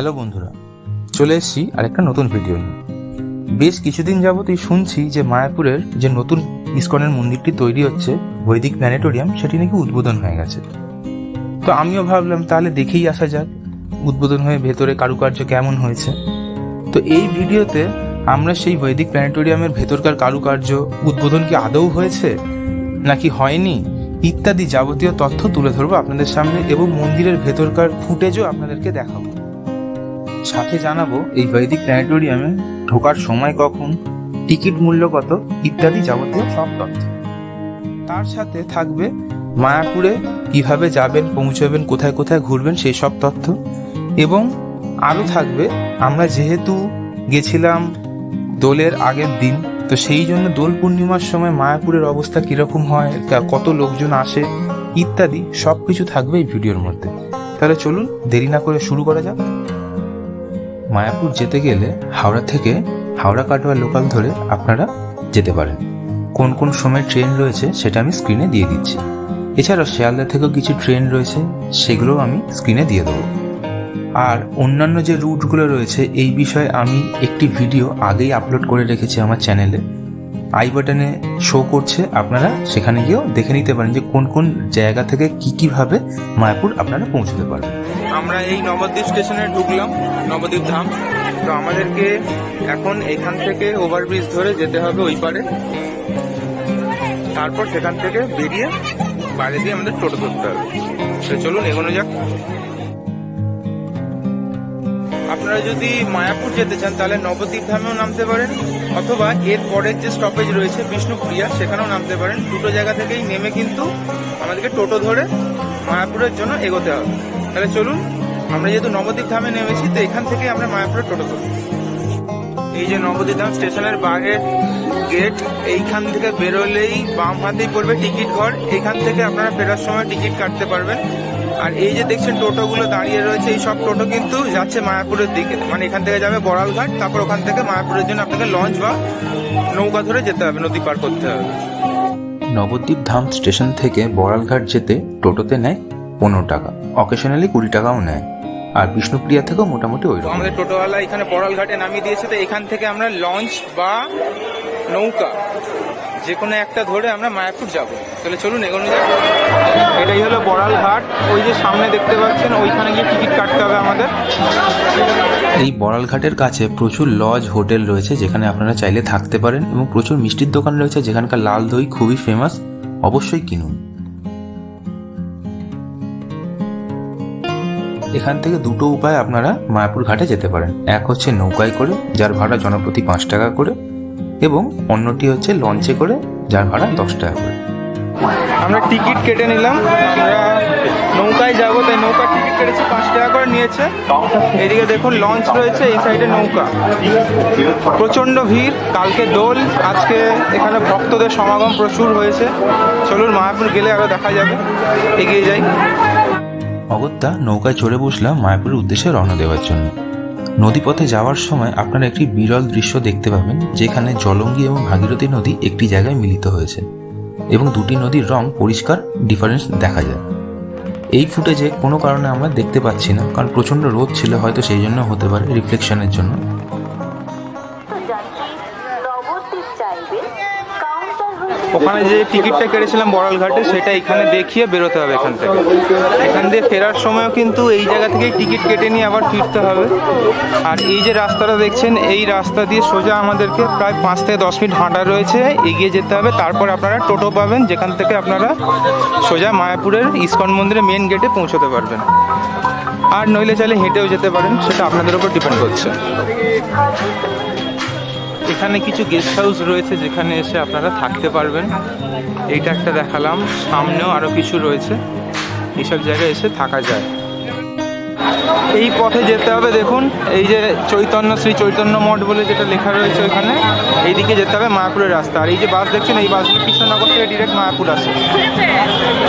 Hello বন্ধুরা, চলে এসেছি আরেকটা নতুন ভিডিও নিয়ে। বেশ কিছুদিন যাবতই শুনছি যে মায়াপুরের যে নতুন ইস্কনের মন্দিরটি তৈরি হচ্ছে, বৈদিক প্ল্যানেটোরিয়াম সেটি নাকি উদ্বোধন হয়ে গেছে। তো আমিও ভাবলাম, তাহলে দেখেই আসা যাক, উদ্বোধন হয়ে ভেতরে কারুকার্য কেমন হয়েছে। তো এই ভিডিওতে আমরা সেই বৈদিক প্ল্যানেটোরিয়ামের ভেতরকার কারুকার্য উদ্বোধন কি আদৌ হয়েছে, নাকি হয়নি, ইত্যাদি যাবতীয় তথ্য তুলে ধরবো আপনাদের সামনে এবং মন্দিরের ভেতরকার ফুটেজও আপনাদেরকে দেখাবো। সাথে জানাব এই বৈদিক প্ল্যানেটোরিয়ামে ঢোকার সময় কখন, টিকিট মূল্য কত, ইত্যাদি যাবতীয় সব তথ্য। তার সাথে থাকবে মায়াপুরে কীভাবে যাবেন, পৌঁছবেন, কোথায় কোথায় ঘুরবেন সেই সব তথ্য। এবং আরও থাকবে, আমরা যেহেতু গেছিলাম দোলের আগের দিন, তো সেই জন্য দোল পূর্ণিমার সময় মায়াপুরের অবস্থা কীরকম হয় কত লোকজন আসে, ইত্যাদি সব কিছু থাকবে এই ভিডিওর মধ্যে। তাহলে চলুন, দেরি না করে শুরু করা যাক। মায়াপুর যেতে গেলে হাওড়া থেকে হাওড়া কাটোয়া লোকাল ধরে আপনারা যেতে পারেন। কোন কোন সময় ট্রেন রয়েছে সেটা আমি স্ক্রিনে দিয়ে দিচ্ছি। এছাড়াও শিয়ালদা থেকেও কিছু ট্রেন রয়েছে, সেগুলোও আমি স্ক্রিনে দিয়ে দেবো। আর অন্যান্য যে রুটগুলো রয়েছে, এই বিষয়ে আমি একটি ভিডিও আগেই আপলোড করে রেখেছি আমার চ্যানেলে। আই বাটনে শো করছে, আপনারা সেখানে গিয়েও দেখে নিতে পারেন যে কোন কোন জায়গা থেকে কী কীভাবে মায়াপুর আপনারা পৌঁছতে পারবেন। আমরা এই নবদ্বীপ স্টেশনে ঢুকলাম, নবদ্বীপ ধাম। তো আমাদেরকে এখন এখান থেকে ওভারব্রিজ ধরে যেতে হবে ওই পারে। তারপর সেখান থেকে বেরিয়ে বাইরে দিয়ে আমাদের টোটো ধরতে হবে। তো চলুন এগোনো যাক। আপনারা যদি মায়াপুর যেতে চান, তাহলে নবদ্বীপ ধামেও নামতে পারেন, অথবা এর পরের যে স্টপেজ রয়েছে বিষ্ণুপ্রিয়া, সেখানেও নামতে পারেন। দুটো জায়গা থেকেই নেমে কিন্তু আমাদেরকে টোটো ধরে মায়াপুরের জন্য এগোতে হবে। তাহলে চলুন, আমরা যেহেতু নবদ্বীপ ধামে নেমেছি, তো এখান থেকে আমরা মায়াপুরের টোটো ধরব। এই যে নবদ্বীপ ধাম স্টেশনের বাইরের গেট, এইখান থেকে বেরোলেই বাম হাতেই পড়বে টিকিট ঘর। এখান থেকে আপনারা ফেরার সময় টিকিট কাটতে পারবেন। আর এই যে দেখছেন টোটোগুলো দাঁড়িয়ে রয়েছে, এই সব টোটো কিন্তু যাচ্ছে মায়াপুরের দিকে। মানে এখান থেকে যাবে বড়ালঘাট, তারপর ওখান থেকে মায়াপুরের জন্য আপনাকে লঞ্চ বা নৌকা ধরে যেতে হবে, নদী পার করতে হবে। নবদ্বীপ ধাম স্টেশন থেকে বড়ালঘাট যেতে টোটোতে নেয় পনেরো টাকা। অকেশনালি কুড়ি টাকাও নেয়। আর বিষ্ণুপ্রিয়া থেকেও মোটামুটি ওই রকম। আমাদের টোটোওয়ালা এখানে বড়ালঘাটে নামিয়ে দিয়েছে তো এখান থেকে আমরা লঞ্চ বা নৌকা যে কোনো একটা ধরে আমরা মায়াপুর যাব। তাহলে চলুন এগোনো যাক। এটাই হলো বড়াল ঘাট। ওই যে সামনে দেখতে পাচ্ছেন ওইখানে গিয়ে টিকিট কাটতে হবে আমাদের। এই বড়াল ঘাটের কাছে প্রচুর লজ হোটেল রয়েছে যেখানে আপনারা চাইলে থাকতে পারেন এবং প্রচুর মিষ্টির দোকান রয়েছে যেখানকার লাল দই খুবই ফেমাস অবশ্যই কিনুন। এখান থেকে দুটো উপায় আপনারা মায়াপুর ঘাটে যেতে পারেন। এক হচ্ছে নৌকায় করে, যার ভাড়া জনপ্রতি পাঁচ টাকা করে, এবং অন্যটি হচ্ছে লঞ্চে করে, যার ভাড়া দশ টাকা করে। আমরা টিকিট কেটে নিলাম। নৌকায় যাব, তাই নৌকার টিকিট কেটেছি, পাঁচ টাকা করে নিয়েছে। এদিকে দেখুন, লঞ্চ রয়েছে, এই সাইডে নৌকা। প্রচণ্ড ভিড়, কালকে দোল, আজকে এখানে ভক্তদের সমাগম প্রচুর হয়েছে। চলুন, মায়াপুর গেলে আরও দেখা যাবে। এগিয়ে যাই। অগত্যা নৌকায় চড়ে বসলাম মায়াপুরের উদ্দেশ্যে রওনা দেওয়ার জন্য। নদীপথে যাওয়ার সময় আপনারা একটি বিরল দৃশ্য দেখতে পাবেন, যেখানে জলঙ্গি এবং ভাগীরথী নদী একটি জায়গায় মিলিত হয়েছে এবং দুটি নদীর রং পরিষ্কার ডিফারেন্স দেখা যায়। এই ফুটেজে কোনো কারণে আমরা দেখতে পাচ্ছি না, কারণ প্রচণ্ড রোদ ছিল, হয়তো সেই জন্য হতে পারে রিফ্লেকশনের জন্য। ওখানে যে টিকিটটা কেটেছিলাম বড়াল ঘাটে সেটা এখানে দেখিয়ে বেরোতে হবে এখান থেকে। এখান দিয়ে ফেরার সময়ও কিন্তু এই জায়গা থেকেই টিকিট কেটে নিয়ে আবার ফিরতে হবে। আর এই যে রাস্তাটা দেখছেন, এই রাস্তা দিয়ে সোজা আমাদেরকে প্রায় পাঁচ থেকে দশ মিনিট হাঁটা রয়েছে। এগিয়ে যেতে হবে। তারপর আপনারা টোটো পাবেন, যেখান থেকে আপনারা সোজা মায়াপুরের ইস্কন মন্দিরের মেন গেটে পৌঁছতে পারবেন। আর নইলে চাইলে হেঁটেও যেতে পারেন, সেটা আপনাদের উপর ডিপেন্ড করছে। এখানে কিছু গেস্ট হাউস রয়েছে যেখানে এসে আপনারা থাকতে পারবেন। এইটা একটা দেখালাম। সামনেও আরও কিছু রয়েছে। এইসব জায়গায় এসে থাকা যায়। এই পথে যেতে হবে, দেখুন, এই যে চৈতন্য, শ্রী চৈতন্য মঠ বলে যেটা লেখা রয়েছে ওখানে এইদিকে যেতে হবে মায়াপুরের রাস্তা। আর এই যে বাস দেখছেন, এই বাসগুলো কৃষ্ণনগর থেকে ডিরেক্ট মায়াপুর আসে।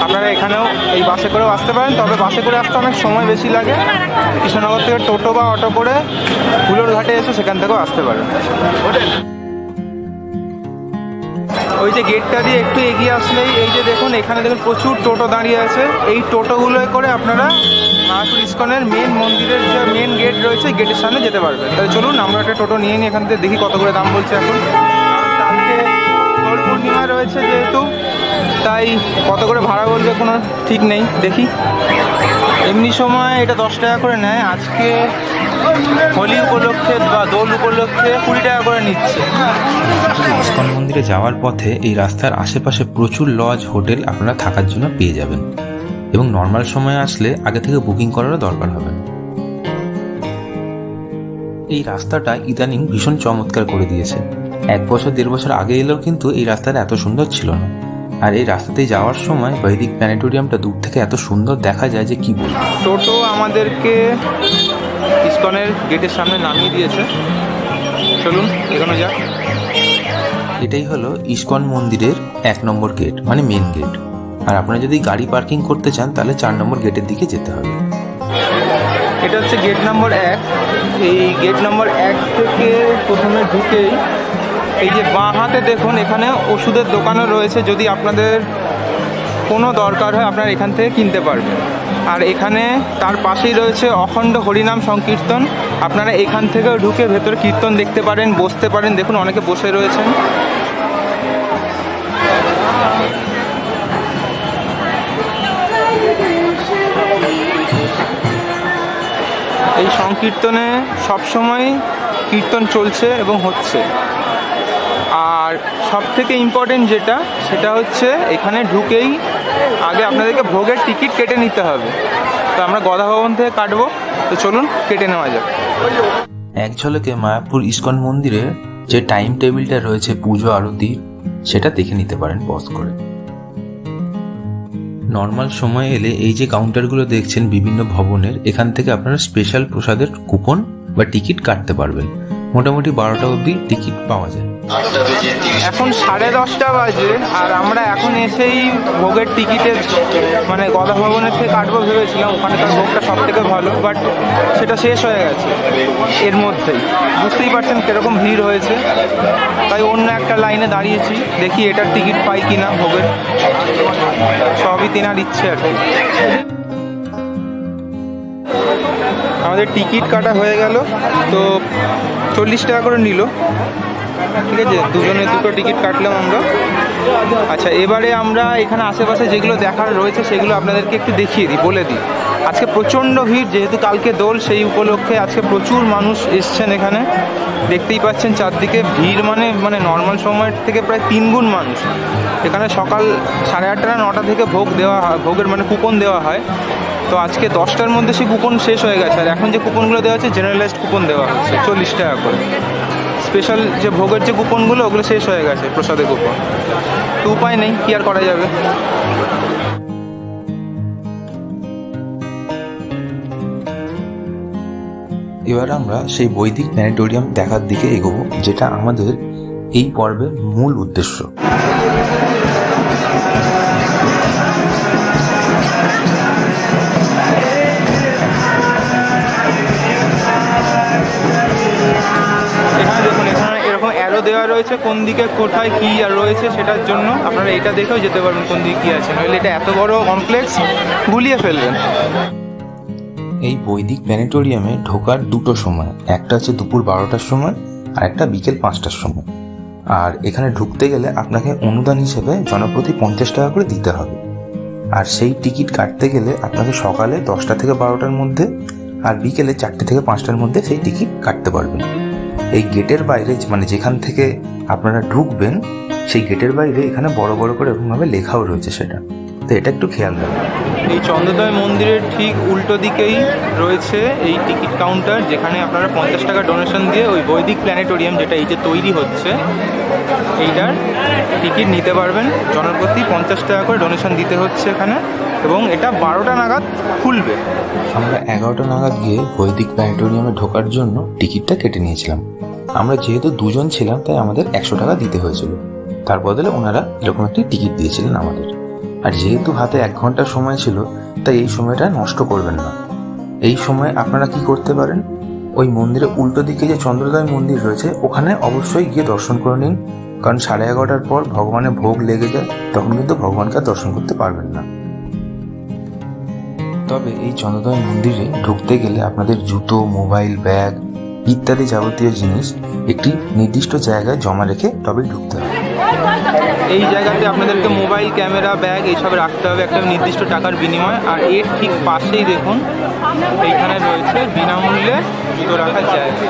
আপনারা এখানেও এই বাসে করেও আসতে পারেন, তবে বাসে করে আসতে অনেক সময় বেশি লাগে। কৃষ্ণনগর থেকে টোটো বা অটো করে হুলোর ঘাটে এসে সেখান থেকেও আসতে পারেন। ওই যে গেটটা দিয়ে একটু এগিয়ে আসলেই, এই যে দেখুন, এখানে দেখুন প্রচুর টোটো দাঁড়িয়ে আছে। এই টোটোগুলোয় করে আপনারা মায়াপুর ইস্কনের মেন মন্দিরের যে মেন গেট রয়েছে গেটের সামনে যেতে পারবে। তাহলে চলুন, আমরা একটা টোটো নিয়ে নিই এখান থেকে দেখি কত করে দাম বলছে এখন। দোল পূর্ণিমা রয়েছে যেহেতু, তাই কত করে ভাড়া বলবে কোনো ঠিক নেই, দেখি। এমনি সময় এটা দশ টাকা করে নেয়, আজকে হোলি উপলক্ষে বা দোল উপলক্ষে কুড়ি টাকা করে নিচ্ছে। ইস্কন মন্দিরে যাওয়ার পথে এই রাস্তার আশেপাশে প্রচুর লজ, হোটেল আপনারা থাকার জন্য পেয়ে যাবেন। এবং নর্মাল সময়ে আসলে আগে থেকে বুকিং করারও দরকার হবে। এই রাস্তাটা ইদানিং ভীষণ চমৎকার করে দিয়েছে। এক বছর দেড় বছর আগে এলেও কিন্তু এই রাস্তাটা এত সুন্দর ছিল না। আর এই রাস্তাতে যাওয়ার সময় বৈদিক প্ল্যানেটোরিয়ামটা দূর থেকে এত সুন্দর দেখা যায় যে কি বলব। টোটো আমাদেরকে ইস্কনের গেটের সামনে নামিয়ে দিয়েছে। চলুন এখানে যাক। এটাই হলো ইস্কন মন্দিরের এক নম্বর গেট মানে মেন গেট আর আপনারা যদি গাড়ি পার্কিং করতে চান, তাহলে চার নম্বর গেটের দিকে যেতে হবে। এটা হচ্ছে গেট নম্বর এক। এই গেট নম্বর এক থেকে প্রথমে ঢুকেই এই যে বাঁ হাতে দেখুন, এখানে ওষুধের দোকানও রয়েছে। যদি আপনাদের কোনো দরকার হয়, আপনারা এখান থেকে কিনতে পারবেন। আর এখানে তার পাশেই রয়েছে অখণ্ড হরিনাম সংকীর্তন। আপনারা এখান থেকেও ঢুকে ভেতরে কীর্তন দেখতে পারেন, বসতে পারেন। দেখুন, অনেকে বসে রয়েছেন। এই সংকীর্তনে সবসময় কীর্তন চলছে এবং হচ্ছে। আর সব থেকে ইম্পর্টেন্ট যেটা, সেটা হচ্ছে এখানে ঢুকেই আগে আপনাদেরকে ভোগের টিকিট কেটে নিতে হবে। তো আমরা গদা ভবন থেকে কাটবো। তো চলুন, কেটে নেওয়া যাক। এক ঝলকে মায়াপুর ইস্কন মন্দিরে যে টাইম টেবিলটা রয়েছে পুজো আরতির সেটা দেখে নিতে পারেন পজ করে। নর্মাল সময় এলে এই যে কাউন্টারগুলো দেখছেন বিভিন্ন ভবনের, এখান থেকে আপনারা স্পেশাল প্রসাদের কুপন বা টিকিট কাটতে পারবেন। মোটামুটি বারোটা অবধি টিকিট পাওয়া যায়। এখন সাড়ে দশটা বাজে, আর আমরা এখন এসেই ভোগের টিকিটের মানে গদা ভবনের থেকে কাটবো ভেবেছিলাম ওখানকার ভোগটা সব থেকে ভালো বাট সেটা শেষ হয়ে গেছে এর মধ্যেই। বুঝতেই পারছেন কীরকম ভিড় হয়েছে। তাই অন্য একটা লাইনে দাঁড়িয়েছি, দেখি এটার টিকিট পাই কি না ভোগের। সবই তেনার ইচ্ছে আর কি। আমাদের টিকিট কাটা হয়ে গেল, তো চল্লিশ টাকা করে নিল। ঠিক আছে, দুজনে দুটো টিকিট কাটলাম আমরা। আচ্ছা এবারে আমরা এখানে আশেপাশে যেগুলো দেখার রয়েছে সেগুলো আপনাদেরকে একটু দেখিয়ে দিই, বলে দিই। আজকে প্রচণ্ড ভিড়, যেহেতু কালকে দোল, সেই উপলক্ষে আজকে প্রচুর মানুষ এসছেন এখানে। দেখতেই পাচ্ছেন চারদিকে ভিড় মানে মানে নর্মাল সময়ের থেকে প্রায় তিন গুণ মানুষ। এখানে সকাল সাড়ে আটটা, নটা থেকে ভোগ দেওয়া হয়, ভোগের মানে কুপন দেওয়া হয়। তো আজকে দশটার মধ্যে সেই কুপন শেষ হয়ে গেছে। আর এখন যে কুপনগুলো দেওয়া হচ্ছে জেনারেলাইজড কুপন দেওয়া হচ্ছে, চল্লিশ টাকা করে। স্পেশাল যে ভোগের যে কুপনগুলো, ওগুলো শেষ হয়ে গেছে, প্রসাদের কুপন। তো উপায় নেই, কি আর করা যাবে? এবার আমরা সেই বৈদিক প্ল্যানেটোরিয়াম দেখার দিকে এগোবো, যেটা আমাদের এই পর্বের মূল উদ্দেশ্য। অ্যারো দেওয়া রয়েছে, কোন দিকে কোথায় কি আর রয়েছে সেটার জন্য আপনারা এটা দেখেও যেতে পারবেন কোন দিকে কী আছে। নইলে এটা এত বড় কমপ্লেক্স গুলিয়ে ফেলবেন। এই বৈদিক প্ল্যানেটোরিয়ামে ঢোকার দুটো সময়, একটা হচ্ছে দুপুর বারোটার সময় আর একটা বিকেল পাঁচটার সময়। আর এখানে ঢুকতে গেলে আপনাকে অনুদান হিসেবে জনপ্রতি পঞ্চাশ টাকা করে দিতে হবে। আর সেই টিকিট কাটতে গেলে আপনাকে সকালে দশটা থেকে বারোটার মধ্যে আর বিকেলে চারটে থেকে পাঁচটার মধ্যে সেই টিকিট কাটতে পারবেন। এই গেটের বাইরে মানে যেখান থেকে আপনারা ঢুকবেন, সেই গেটের বাইরে এখানে বড় বড় করে এরকমভাবে লেখাও রয়েছে সেটা। তো এটা একটু খেয়াল রাখবেন। এই চন্দ্রোদয় মন্দিরের ঠিক উল্টো দিকেই রয়েছে এই টিকিট কাউন্টার, যেখানে আপনারা পঞ্চাশ টাকা ডোনেশন দিয়ে ওই বৈদিক প্ল্যানেটোরিয়াম যেটা এই যে তৈরি হচ্ছে, এইটার টিকিট নিতে পারবেন। জনপ্রতি পঞ্চাশ টাকা করে ডোনেশন দিতে হচ্ছে এখানে। এবং এটা বারোটা নাগাদ খুলবে। আমরা এগারোটা নাগাদ গিয়ে বৈদিক প্ল্যানেটোরিয়ামে ঢোকার জন্য টিকিটটা কেটে নিয়েছিলাম। আমরা যেহেতু দুজন ছিলাম, তাই আমাদের একশো টাকা দিতে হয়েছিল। তার বদলে ওনারা এরকম একটি টিকিট দিয়েছিলেন আমাদের। আর যেহেতু হাতে এক ঘণ্টা সময় ছিল, তাই এই সময়টা নষ্ট করবেন না। এই সময় আপনারা কি করতে পারেন? ওই মন্দিরের উল্টো দিকে যে চন্দ্রোদয় মন্দির রয়েছে, ওখানে অবশ্যই গিয়ে দর্শন করে নিন। কারণ সাড়ে এগারোটার পর ভগবানের ভোগ লেগে যায়, তখন কিন্তু ভগবানকে দর্শন করতে পারবেন না। তবে এই চন্দ্রদয় মন্দিরে ঢুকতে গেলে আপনাদের জুতো মোবাইল ব্যাগ ইত্যাদি যাবতীয় জিনিস একটি নির্দিষ্ট জায়গায় জমা রেখে তবেই ঢুকতে হবে। এই জায়গাতে আপনাদেরকে মোবাইল ক্যামেরা ব্যাগ এইসব রাখতে হবে একটা নির্দিষ্ট টাকার বিনিময়। আর এর ঠিক পাশেই দেখুন এইখানে রয়েছে বিনামূল্যে জুতো রাখার জায়গা।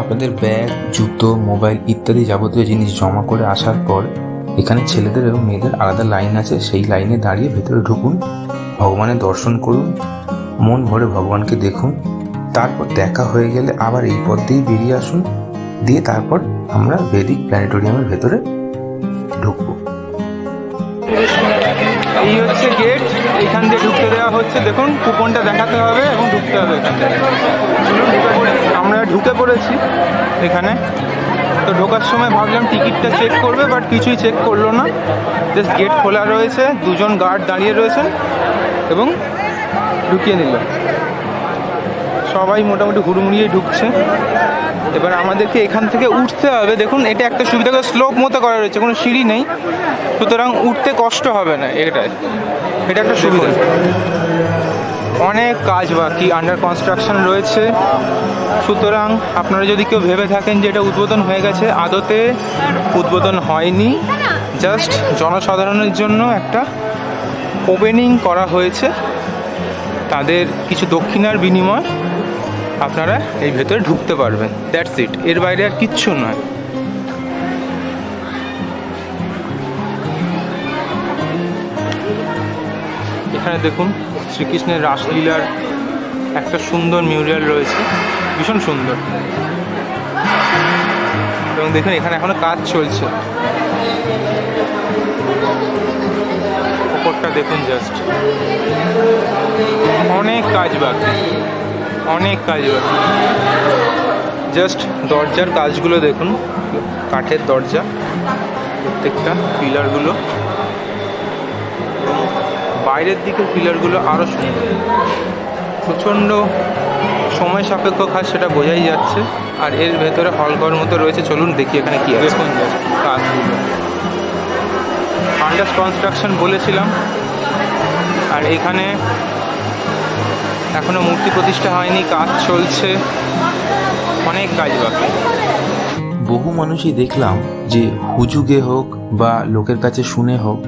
আপনাদের ব্যাগ জুতো মোবাইল ইত্যাদি যাবতীয় জিনিস জমা করে আসার পর এখানে ছেলেদের এবং মেয়েদের আলাদা লাইন আছে। সেই লাইনে দাঁড়িয়ে ভেতরে ঢুকুন, ভগবানের দর্শন করুন, মন ভরে ভগবানকে দেখুন। তারপর দেখা হয়ে গেলে আবার এই পথ দিয়েই বেরিয়ে আসুন। দিয়ে তারপর আমরা বেদিক প্ল্যানেটোরিয়ামের ভেতরে ঢুকবো। এই হচ্ছে গেট এখান দিয়ে ঢুকতে দেওয়া হচ্ছে। দেখুন, কুপনটা দেখাতে হবে এবং ঢুকতে হবে আমরা ঢুকে পড়েছি এখানে। তো ঢোকার সময় ভাবলাম টিকিটটা চেক করবে বাট কিছুই চেক করল না। জাস্ট গেট খোলা রয়েছে, দুজন গার্ড দাঁড়িয়ে রয়েছেন এবং ঢুকিয়ে নিল। সবাই মোটামুটি হুড়মুড়িয়ে ঢুকছে। এবার আমাদেরকে এখান থেকে উঠতে হবে। দেখুন, এটা একটা সুবিধা করে স্লোপ মতো করা রয়েছে, কোনো সিঁড়ি নেই। সুতরাং উঠতে কষ্ট হবে না এটাই। এটা একটা সুবিধা। অনেক কাজ বাকি আন্ডার কনস্ট্রাকশন রয়েছে। সুতরাং আপনারা যদি কেউ ভেবে থাকেন যে এটা উদ্বোধন হয়ে গেছে, আদতে উদ্বোধন হয়নি। জাস্ট জনসাধারণের জন্য একটা ওপেনিং করা হয়েছে। তাদের কিছু দক্ষিণার বিনিময় আপনারা এই ভেতরে ঢুকতে পারবেন। দ্যাটস ইট এর বাইরে আর কিচ্ছু নয়। এখানে দেখুন শ্রীকৃষ্ণের রাসলীলার একটা সুন্দর মিউরিয়াল রয়েছে, ভীষণ সুন্দর। এবং দেখুন, এখানে এখনও কাজ চলছে। ওপরটা দেখুন জাস্ট অনেক কাজ বাকি, অনেক কাজ বাকি। জাস্ট দরজার কাজগুলো দেখুন, কাঠের দরজা, প্রত্যেকটা পিলারগুলো। বাইরের দিকের পিলারগুলো আরও সুন্দর। প্রচণ্ড সময় সাপেক্ষ কাজ সেটা বোঝাই যাচ্ছে। আর এর ভেতরে হলঘর মতো রয়েছে। চলুন দেখি এখানে কি আছে। দেখুন কাজগুলো। আন্ডার কনস্ট্রাকশন বলেছিলাম। আর এখানে এখনও মূর্তি প্রতিষ্ঠা হয়নি কাজ চলছে। অনেক কাজ বাকি। বহু মানুষই দেখলাম যে হুজুগে হোক বা লোকের কাছে শুনে হোক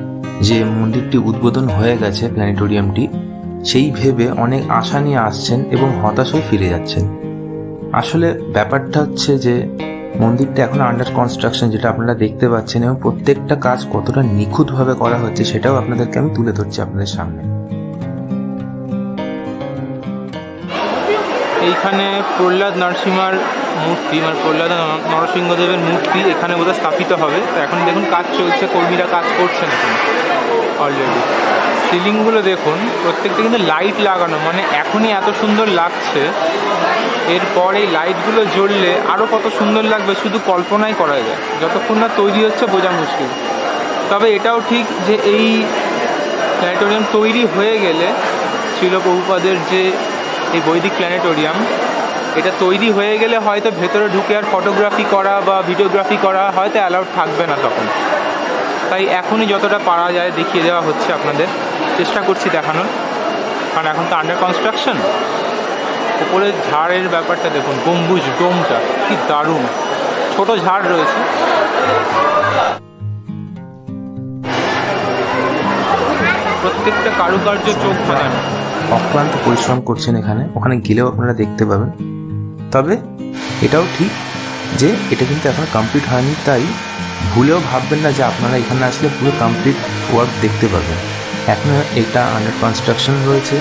যে মন্দিরটি উদ্বোধন হয়ে গেছে প্ল্যানেটোরিয়ামটি। সেই ভেবে অনেক আশা নিয়ে আসছেন এবং হতাশ হয়ে ফিরে যাচ্ছেন। আসলে ব্যাপারটা হচ্ছে যে, মন্দিরটা এখন আন্ডার কনস্ট্রাকশন যেটা আপনারা দেখতে পাচ্ছেন এবং প্রত্যেকটা কাজ কতটা নিখুঁতভাবে করা হচ্ছে সেটাও আপনাদেরকে আমি তুলে ধরছি আপনাদের সামনে। এইখানে প্রহ্লাদ নরসিংহার মূর্তি মানে প্রহ্লাদ নরসিংহদেবের মূর্তি এখানে বোধহয় স্থাপিত হবে। তো এখন দেখুন, কাজ চলছে, কর্মীরা কাজ করছেন অলরেডি সিলিংগুলো দেখুন, প্রত্যেকটা কিন্তু লাইট লাগানো মানে এখনই এত সুন্দর লাগছে। এরপর এই লাইটগুলো জ্বললে আরও কত সুন্দর লাগবে, শুধু কল্পনাই করা যায়। যতক্ষণ না তৈরি হচ্ছে, বোঝা মুশকিল। তবে এটাও ঠিক যে এই প্ল্যানেটোরিয়াম তৈরি হয়ে গেলে ছিল প্রভুপাদের যে এই বৈদিক প্ল্যানেটোরিয়াম এটা তৈরি হয়ে গেলে হয়তো ভেতরে ঢুকে আর ফটোগ্রাফি করা বা ভিডিওগ্রাফি করা হয়তো অ্যালাউড থাকবে না তখন। তাই এখনই যতটা পারা যায় দেখিয়ে দেওয়া হচ্ছে আপনাদের। চেষ্টা করছি দেখানোর। কারণ এখন তো আন্ডার কনস্ট্রাকশন উপরে ঝাড়ের ব্যাপারটা দেখুন, গম্বুজ ডোমটা কি দারুণ। ছোট ঝাড় রয়েছে। প্রত্যেকটা কারুকার্য চোখ অক্লান্ত পরিশ্রম করছেন এখানে। ওখানে গেলেও আপনারা দেখতে পাবেন। তবে এটাও ঠিক যে এটা কিন্তু এখন কমপ্লিট হয়নি, তাই ভুলেও ভাববেন না যে আপনারা এখানে আসলে পুরো কমপ্লিট ওয়ার্ক দেখতে পাবেন এখনও এটা আন্ডার কনস্ট্রাকশন রয়েছে।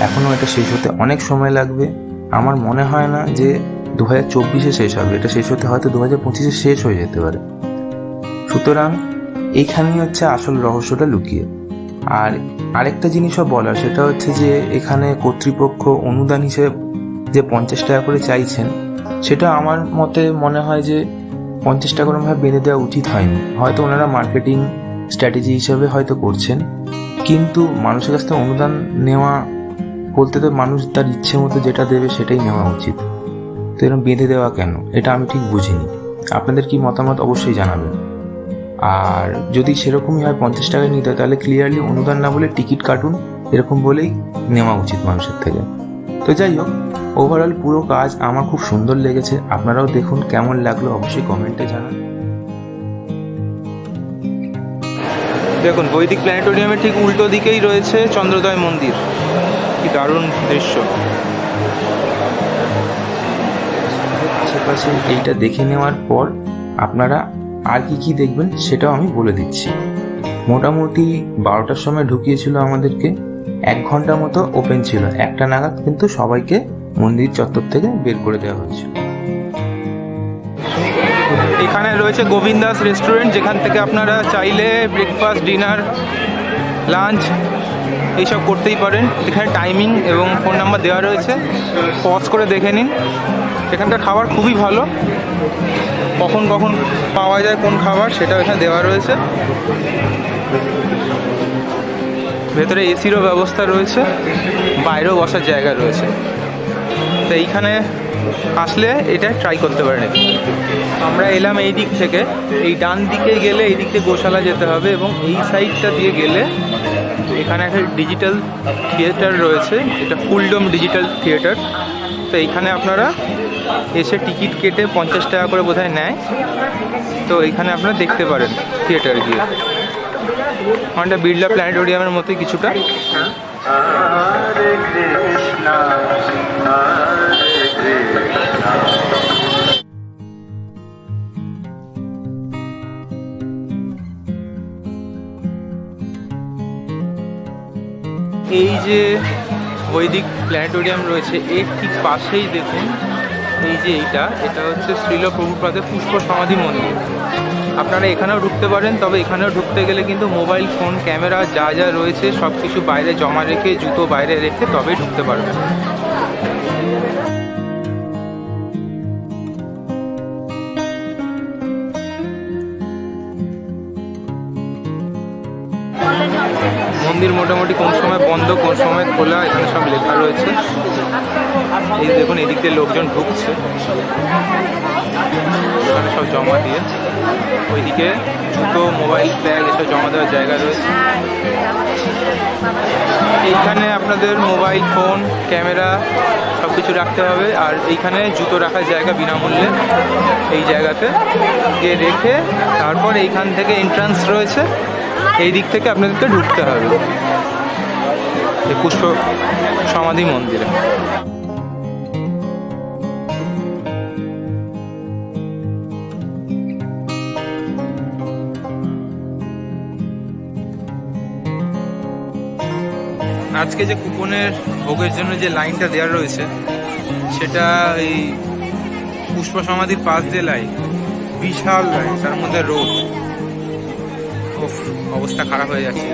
এখনও এটা শেষ হতে অনেক সময় লাগবে। আমার মনে হয় না যে দু হাজার চব্বিশে শেষ হবে। এটা শেষ হতে হয়তো দু হাজার পঁচিশে শেষ হয়ে যেতে পারে। সুতরাং এইখানেই হচ্ছে আসল রহস্যটা লুকিয়ে। আর আরেকটা জিনিসও বলার, সেটা হচ্ছে যে এখানে কর্তৃপক্ষ অনুদান হিসেবে যে পঞ্চাশ টাকা করে চাইছেন, সেটা আমার মতে মনে হয় যে পঞ্চাশ টাকা ভাবে বেঁধে দেওয়া উচিত হয়নি। হয়তো ওনারা মার্কেটিং স্ট্র্যাটেজি হিসেবে হয়তো করছেন। কিন্তু মানুষের কাছ থেকে অনুদান নেওয়া বলতে তো মানুষ তার ইচ্ছে মতো যেটা দেবে সেটাই নেওয়া উচিত। তো এরকম বেঁধে দেওয়া কেন? এটা আমি ঠিক বুঝিনি। আপনাদের কি মতামত অবশ্যই জানাবেন। আর যদি সেরকমই হয় পঞ্চাশ টাকায় নিতে হয়, তাহলে ক্লিয়ারলি অনুদান না বলে টিকিট কাটুন। এরকম বলেই নেওয়া উচিত মানুষের থেকে। তো যাই হোক ওভারঅল পুরো কাজ আমার খুব সুন্দর লেগেছে। আপনারাও দেখুন কেমন লাগল অবশ্যই কমেন্টে জানান। দেখুন বৈদিক প্ল্যানেটোরিয়ামের ঠিক উল্টো দিকেই রয়েছে চন্দ্রদয় মন্দির। কি দারুণ দৃশ্য। আশেপাশে এইটা দেখে নেওয়ার পর আপনারা আর কি কি দেখবেন সেটাও আমি বলে দিচ্ছি। মোটামুটি বারোটার সময় ঢুকিয়েছিল আমাদেরকে। এক ঘণ্টা মতো ওপেন ছিল। একটা নাগাদ কিন্তু সবাইকে মন্দির চত্বর থেকে বের করে দেওয়া হয়েছিল এখানে রয়েছে গোবিন্দাস রেস্টুরেন্ট যেখান থেকে আপনারা চাইলে ব্রেকফাস্ট ডিনার লাঞ্চ এইসব করতেই পারেন। এখানে টাইমিং এবং ফোন নাম্বার দেওয়া রয়েছে। পজ করে দেখে নিন। এখানকার খাবার খুবই ভালো। কখন কখন পাওয়া যায়, কোন খাবার, সেটাও এখানে দেওয়া রয়েছে। ভেতরে এসিরও ব্যবস্থা রয়েছে, বাইরেও বসার জায়গা রয়েছে। তো এইখানে আসলে এটা ট্রাই করতে পারেন। আমরা এলাম এই দিক থেকে, এই ডান দিকে গেলে এই দিক থেকে গোশালা যেতে হবে এবং এই সাইডটা দিয়ে গেলে এখানে একটা ডিজিটাল থিয়েটার রয়েছে, এটা ফুলডম ডিজিটাল থিয়েটার তো এইখানে আপনারা এসে টিকিট কেটে পঞ্চাশ টাকা করে বোধহয় নেয়। তো এইখানে আপনারা দেখতে পারেন থিয়েটার গিয়ে। অনেকটা বিড়লা প্ল্যানেটোরিয়ামের মতোই কিছুটা। এই যে বৈদিক প্ল্যানেটোরিয়াম রয়েছে, এর ঠিক পাশেই দেখুন, এই যে এইটা, এটা হচ্ছে শ্রীল প্রভুপাদের পুষ্প সমাধি মন্দির। আপনারা এখানেও ঢুকতে পারেন, তবে এখানেও ঢুকতে গেলে কিন্তু মোবাইল, ফোন, ক্যামেরা যা যা রয়েছে সব কিছু বাইরে জমা রেখে, জুতো বাইরে রেখে তবেই ঢুকতে পারবেন। মন্দির মোটামুটি কোন সময় বন্ধ, কোন সময় খোলা, এখানে সব লেখা রয়েছে। এই দেখুন, এদিক দিয়ে লোকজন ঢুকছে। এখানে সব জমা দিয়ে। ওইদিকে জুতো মোবাইল ব্যাগ এসব জমা দেওয়ার জায়গা রয়েছে। এইখানে আপনাদের মোবাইল, ফোন, ক্যামেরা সব কিছু রাখতে হবে। আর এইখানে জুতো রাখার জায়গা বিনামূল্যে এই জায়গাতে গিয়ে রেখে তারপর এইখান থেকে এন্ট্রান্স রয়েছে। এই দিক থেকে আপনাদেরকে ঢুকতে হবে। পুষ্প সমাধি মন্দিরে। আজকে যে কুপনের ভোগের জন্য যে লাইনটা দেওয়া রয়েছে, সেটা এই পুষ্প সমাধির পাশ দিয়ে লাইন বিশাল লাইন তার মধ্যে রোড অবস্থা খারাপ হয়ে যাচ্ছে।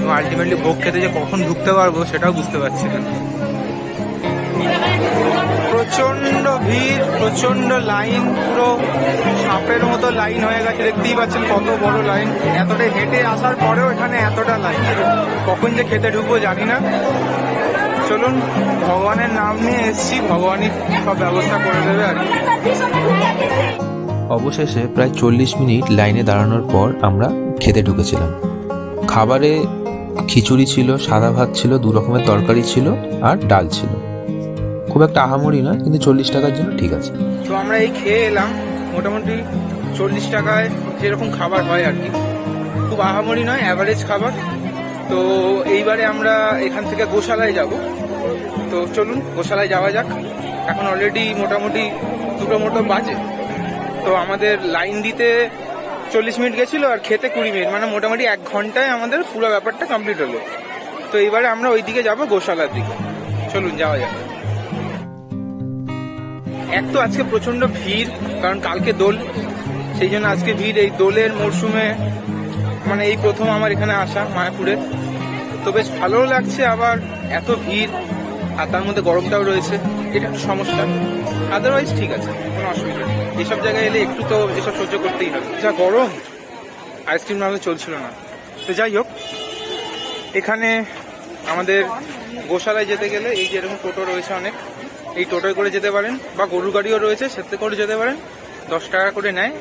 তো আলটিমেটলি ভোগ খেতে যে কখন ঢুকতে পারব সেটাও বুঝতে পারছি না। প্রচণ্ড ভিড় প্রচণ্ড লাইন, পুরো সাপের মতো লাইন হয়ে গেছে। দেখতেই পাচ্ছেন কত বড় লাইন। এতটা হেঁটে আসার পরেও এখানে এতটা লাইন। কখন যে খেতে ঢুকবো জানি না। চলুন, ভগবানের নাম নিয়ে এসছি। ভগবানই সব ব্যবস্থা করে দেবে আর অবশেষে প্রায় চল্লিশ মিনিট লাইনে দাঁড়ানোর পর আমরা খেতে ঢুকেছিলাম। খাবারে খিচুড়ি ছিল, সাদা ভাত ছিল, দু রকমের তরকারি ছিল আর ডাল ছিল। খুব একটা আহামরি নয়, কিন্তু চল্লিশ টাকার জন্য ঠিক আছে। তো আমরা এই খেয়ে এলাম, মোটামুটি চল্লিশ টাকায় যেরকম খাবার হয় আর কি। খুব আহামরি নয় অ্যাভারেজ খাবার। তো এইবারে আমরা এখান থেকে গোশালায় যাব। তো চলুন, গোশালায় যাওয়া যাক। এখন অলরেডি মোটামুটি দুটো মোটো বাজে। তো আমাদের লাইন দিতে চল্লিশ মিনিট গেছিল আর খেতে কুড়ি মিনিট। মানে মোটামুটি এক ঘন্টায় আমাদের পুরো ব্যাপারটা কমপ্লিট হলো। তো এইবারে আমরা ওই দিকে যাব গোশালার দিকে। চলুন, যাওয়া যাক। এক তো আজকে প্রচণ্ড ভিড়, কারণ কালকে দোল, সেই জন্য আজকে ভিড় এই দোলের মরশুমে মানে এই প্রথম আমার এখানে আসা মায়াপুরে। তো বেশ ভালোও লাগছে আবার, এত ভিড়, আর তার মধ্যে গরমটাও রয়েছে, এটা একটু সমস্যা। আদারওয়াইজ ঠিক আছে, কোনো অসুবিধা নেই। এইসব জায়গায় এলে একটু তো এসব সহ্য করতেই হবে। যা গরম, আইসক্রিম না হলে চলছিল না। তো যাই হোক, এখানে আমাদের গোশালায় যেতে গেলে এই যে এরকম টোটো রয়েছে অনেক এই টোটোয় করে যেতে পারেন বা গরুর গাড়িও রয়েছে, সেতে করে যেতে পারেন। দশ টাকা করে নেয়।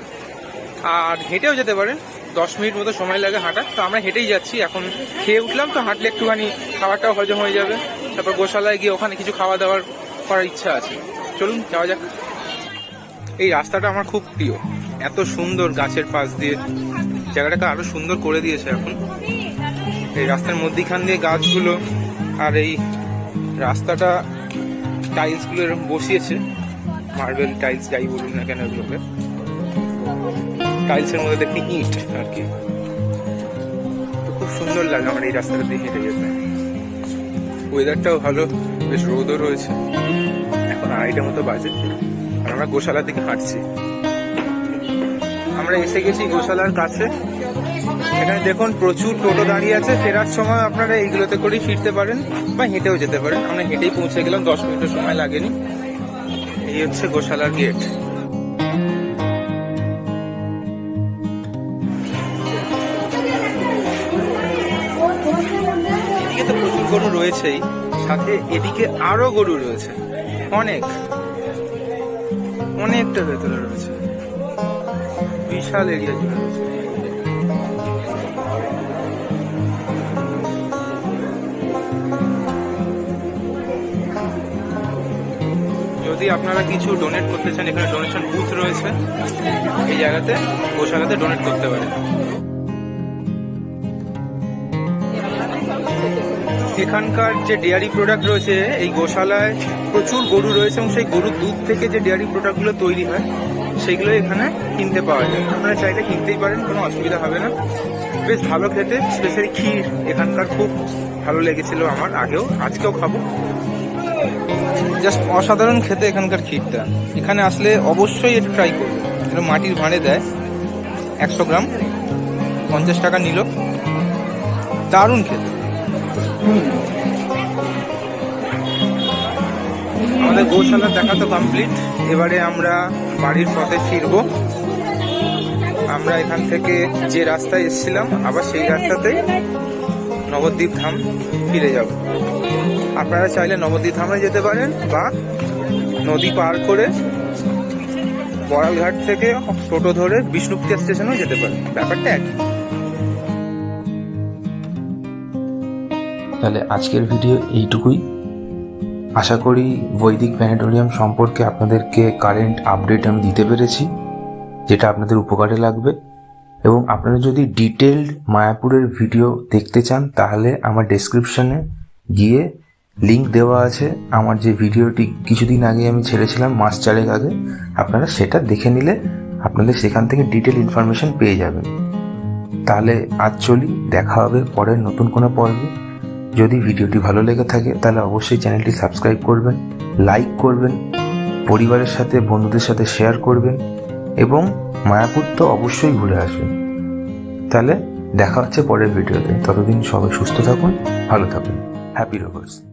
আর হেঁটেও যেতে পারেন। দশ মিনিট মতো সময় লাগে হাঁটা তো আমরা হেঁটেই যাচ্ছি। এখন খেয়ে উঠলাম তো হাঁটলে একটুখানি খাবারটাও হজম হয়ে যাবে। তারপর গোশালায় গিয়ে ওখানে কিছু খাওয়া দাওয়ার করার ইচ্ছা আছে। চলুন, যাওয়া যাক। এই রাস্তাটা আমার খুব প্রিয়। এত সুন্দর গাছের পাশ দিয়ে। জায়গাটাকে আরও সুন্দর করে দিয়েছে এখন। এই রাস্তার মধ্যিখান দিয়ে গাছগুলো আর এই রাস্তাটা টাইলসগুলো এরকম বসিয়েছে। মার্বেল টাইলস যাই বলুন না কেন এগুলোকে। টাইলসের মধ্যে দেখি ইট আর কি। খুব সুন্দর লাগে আমার এই রাস্তাটা দিয়ে হেঁটে যেতে। ওয়েদারটাও ভালো, বেশ রোদও রয়েছে। এখন আড়াইটা মতো বাজে। আর আমরা গোশালার দিকে হাঁটছি। আমরা এসে গেছি গোশালার কাছে। এখানে দেখুন প্রচুর টোটো দাঁড়িয়ে আছে। ফেরার সময় আপনারা এইগুলোতে করেই ফিরতে পারেন বা হেঁটেও যেতে পারেন। আমরা হেঁটেই পৌঁছে গেলাম, দশ মিনিটের সময় লাগেনি। এই হচ্ছে গোশালার গেট। এদিকে তো প্রচুর গরু রয়েছেই, সাথে এদিকে আরও গরু রয়েছে। অনেক। অনেকটা ভেতরে রয়েছে। বিশাল এরিয়া জুড়ে রয়েছে। যদি আপনারা কিছু ডোনেট করতে চান, এখানে ডোনেশন বুথ রয়েছে। এই জায়গাতে গোশালাতে ডোনেট করতে পারেন। এখানকার যে ডেয়ারি প্রোডাক্ট রয়েছে, এই গোশালায় প্রচুর গরু রয়েছে এবং সেই গরুর দুধ থেকে যে ডেয়ারি প্রোডাক্টগুলো তৈরি হয় সেগুলো এখানে কিনতে পাওয়া যায়। আপনারা চাইলে কিনতেই পারেন, কোনো অসুবিধা হবে না। বেশ ভালো খেতে স্পেশালি ক্ষীর এখানকার খুব ভালো লেগেছিল আমার, আগেও, আজকেও খাব। জাস্ট অসাধারণ খেতে এখানকার ক্ষীরটা। এখানে আসলে অবশ্যই এটা ট্রাই করবে। এটা মাটির ভাঁড়ে দেয় একশো গ্রাম, পঞ্চাশ টাকা নিল। দারুণ খেতে। আমাদের গোশালা দেখা তো কমপ্লিট এবারে আমরা বাড়ির পথে ফিরব। আমরা এখান থেকে যে রাস্তায় এসেছিলাম, আবার সেই রাস্তাতেই নবদ্বীপ ধাম ফিরে যাব। আপনারা চাইলে নবদ্বীপ ধামে যেতে পারেন বা নদী পার করে বড়ালঘাট থেকে টোটো ধরে বিষ্ণুপ্রিয়া স্টেশনেও যেতে পারেন। ব্যাপারটা একই। তাহলে আজকের ভিডিও এইটুকুই। আশা করি বৈদিক প্ল্যানেটোরিয়াম সম্পর্কে আপনাদেরকে কারেন্ট আপডেট আমি দিতে পেরেছি, যেটা আপনাদের উপকারে লাগবে। এবং আপনারা যদি ডিটেলড মায়াপুরের ভিডিও দেখতে চান, তাহলে আমার ডেসক্রিপশনে গিয়ে লিংক দেওয়া আছে। আমার যে ভিডিওটি কিছুদিন আগে আমি ছেড়েছিলাম মাস চারেক আগে, আপনারা সেটা দেখে নিলে আপনাদের সেখান থেকে ডিটেল ইনফরমেশন পেয়ে যাবেন। তাহলে আজ চলি, দেখা হবে পরের নতুন কোনো পর্বে। যদি ভিডিওটি ভালো লেগে থাকে, তাহলে অবশ্যই চ্যানেলটি সাবস্ক্রাইব করবেন লাইক করবেন, পরিবারের সাথে, বন্ধুদের সাথে শেয়ার করবেন, এবং মায়াপুর তো অবশ্যই ঘুরে আসবেন। তাহলে দেখা হচ্ছে পরের ভিডিওতে। ততদিন সবাই সুস্থ থাকুন, ভালো থাকুন। Happy robbers